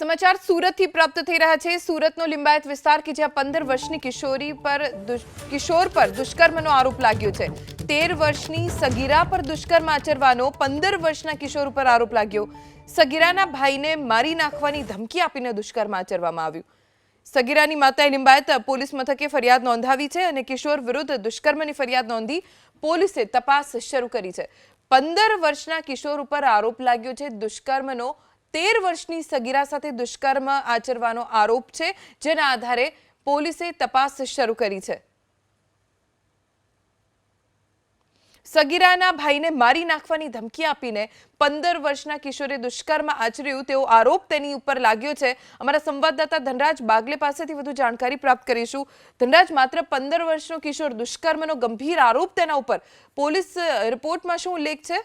સમાચાર સુરતથી પ્રાપ્ત થઈ રહ્યા છે. સુરતનો લિંબાયત વિસ્તાર કે જ્યાં પંદર વર્ષની કિશોરી પર કિશોર પર દુષ્કર્મનો આરોપ લાગ્યો છે. તેર વર્ષની સગીરા પર દુષ્કર્મ આચરવાનો પંદર વર્ષના કિશોર ઉપર આરોપ લાગ્યો. સગીરાના ભાઈને મારી નાખવાની ધમકી આપીને દુષ્કર્મ આચરવામાં આવ્યું. સગીરાની માતાએ લિંબાયત પોલીસ મથકે ફરિયાદ નોંધાવી છે અને કિશોર વિરુદ્ધ દુષ્કર્મની ફરિયાદ નોંધી પોલીસે તપાસ શરૂ કરી છે. પંદર વર્ષના કિશોર ઉપર આરોપ લાગ્યો છે દુષ્કર્મનો તેર વર્ષની સગીરા સાથે દુષ્કર્મ આચરવાનો આરોપ છે, જેના આધારે પોલીસે તપાસ શરૂ કરી છે. સગીરાના ભાઈને મારી નાખવાની ધમકી આપીને પંદર વર્ષના કિશોરે દુષ્કર્મ આચર્યું તેવો આરોપ તેની ઉપર લાગ્યો છે. અમારા સંવાદદાતા ધનરાજ બાગલે પાસેથી વધુ જાણકારી પ્રાપ્ત કરીશું. ધનરાજ, માત્ર પંદર વર્ષનો કિશોર દુષ્કર્મનો ગંભીર આરોપ તેના ઉપર પોલીસ રિપોર્ટમાં શું ઉલ્લેખ છે?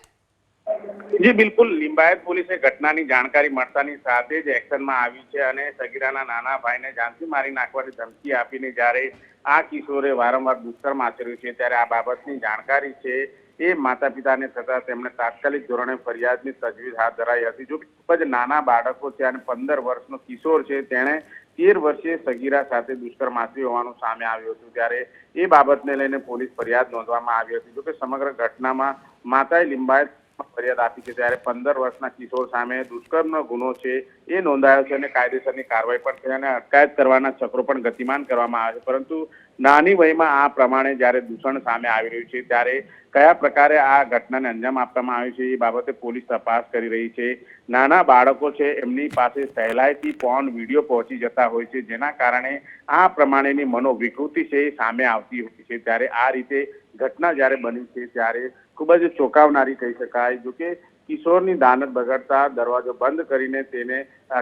જી, બિલકુલ. લિંબાયત પોલીસે ઘટનાની જાણકારી મળતાની સાથે જ એક્શનમાં આવી છે અને સગીરાના નાના ભાઈને જાનથી મારી નાખવાની ધમકી આપીને જ્યારે આ કિશોરે વારંવાર દુષ્કર્મ આચર્યું છે, ત્યારે આ બાબતની જાણકારી છે એ માતા પિતાને થતા તેમણે તાત્કાલિક ધોરણે ફરિયાદની તજવીજ હાથ ધરાઈ હતી. જો ખૂબ જ નાના બાળકો છે અને પંદર વર્ષનો કિશોર છે, તેણે તેર વર્ષીય સગીરા સાથે દુષ્કર્મ આચર્યું હોવાનું સામે આવ્યું હતું. ત્યારે એ બાબતને લઈને પોલીસ ફરિયાદ નોંધવામાં આવી હતી. જોકે સમગ્ર ઘટનામાં માતાએ લિંબાયત ફરિયાદ આપી છે ત્યારે પંદર વર્ષના કિશોર સામે દુષ્કર્મનો ગુનો છે એ નોંધાયો છે અને કાયદેસરની કાર્યવાહી પણ થઈ અને અટકાયત કરવાના ચક્રો પણ ગતિમાન કરવામાં આવે છે. પરંતુ નાની વયમાં આ પ્રમાણે જ્યારે દૂષણ સામે આવી રહ્યું છે ત્યારે કયા પ્રકારે આ ઘટનાને અંજામ આપવામાં આવ્યું છે એ બાબતે પોલીસ તપાસ કરી રહી છે. નાના બાળકો છે એમની પાસે સહેલાઈથી પોર્ન વીડિયો પહોંચી જતા હોય છે જેના કારણે આ પ્રમાણેની મનોવિકૃતિ છે એ સામે આવતી હોય છે. ત્યારે આ રીતે ઘટના જ્યારે બની છે ત્યારે ખૂબ જ ચોંકાવનારી કહી શકાય. જો કે કિશોરની દાનત બગડતા દરવાજો બંધ કરીને તેને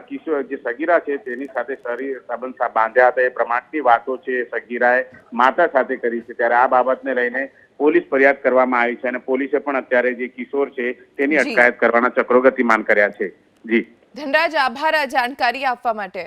કિશોર જે સગીરા છે તેની સાથે શરીર સંબંધ બાંધ્યા હતા. એ પ્રમાણની વાતો છે સગીરાએ માતા સાથે કરી છે. ત્યારે આ બાબતને લઈને પોલીસ ફરિયાદ કરવામાં આવી છે અને પોલીસે પણ અત્યારે જે કિશોર છે તેની અટકાયત કરવાના ચક્રો ગતિમાન કર્યા છે. જી. ધનરાજ આભાર આ જાણકારી આપવા માટે.